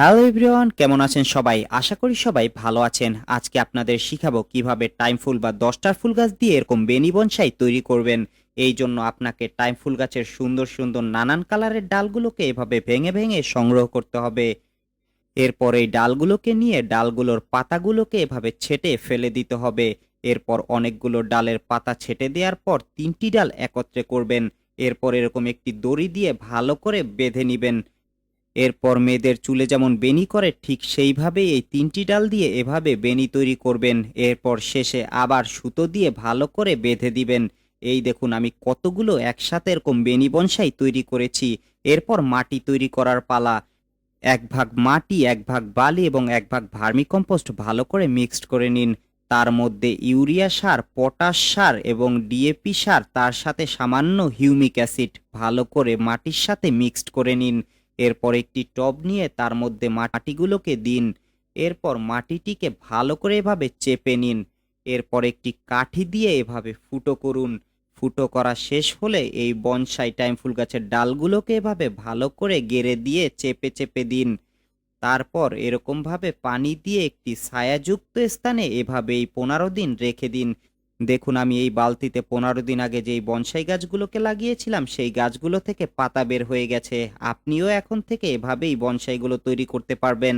Hello everyone, কেমন আছেন সবাই? আশা করি সবাই ভালো আছেন। আজকে আপনাদের শিখাবো কীভাবে টাইম ফুল বা দশটার ফুল গাছ দিয়ে এরকম বেনি বনসাই তৈরি করবেন। এই জন্য আপনাকে টাইম ফুল গাছের সুন্দর সুন্দর নানান কালারের ডালগুলোকে এভাবে ভেঙে ভেঙে সংগ্রহ করতে হবে। এরপর এই ডালগুলোকে নিয়ে ডালগুলোর পাতাগুলোকে এভাবে ছেটে ফেলে দিতে হবে। এরপর অনেকগুলো ডালের পাতা ছেটে দেওয়ার পর তিনটি ডাল একত্রে করবেন। এরপর এরকম একটি দড়ি দিয়ে ভালো করে বেঁধে নিবেন। এরপর মেয়েদের চুলে যেমন বেনি করে, ঠিক সেইভাবে এই তিনটি ডাল দিয়ে এভাবে বেনি তৈরি করবেন। এরপর শেষে আবার সুতো দিয়ে ভালো করে বেঁধে দিবেন। এই দেখুন, আমি কতগুলো একসাথে এরকম বেনি বনসাই তৈরি করেছি। এরপর মাটি তৈরি করার পালা। এক ভাগ মাটি, এক ভাগ বালি এবং এক ভাগ ভার্মিকম্পোস্ট ভালো করে মিক্সড করে নিন। তার মধ্যে ইউরিয়া সার, পটাশ সার এবং ডিএপি সার, তার সাথে সামান্য হিউমিক অ্যাসিড ভালো করে মাটির সাথে মিক্সড করে নিন। এরপর একটি টব নিয়ে তার মধ্যে মাটিগুলোকে দিন। এরপর মাটিটিকে ভালো করে এভাবে চেপে নিন। এরপর একটি কাঠি দিয়ে এভাবে ফুটো করুন। ফুটো করা শেষ হলে এই বনসাই টাইম ফুল গাছের ডালগুলোকে এভাবে ভালো করে গেড়ে দিয়ে চেপে চেপে দিন। তারপর এরকমভাবে পানি দিয়ে একটি ছায়াযুক্ত স্থানে এভাবে এই পনেরো দিন রেখে দিন। দেখুন, আমি এই বালতিতে পনেরো দিন আগে যেই বনসাই গাছগুলোকে লাগিয়েছিলাম, সেই গাছগুলো থেকে পাতা বের হয়ে গেছে। আপনিও এখন থেকে এভাবেই বনসাইগুলো তৈরি করতে পারবেন।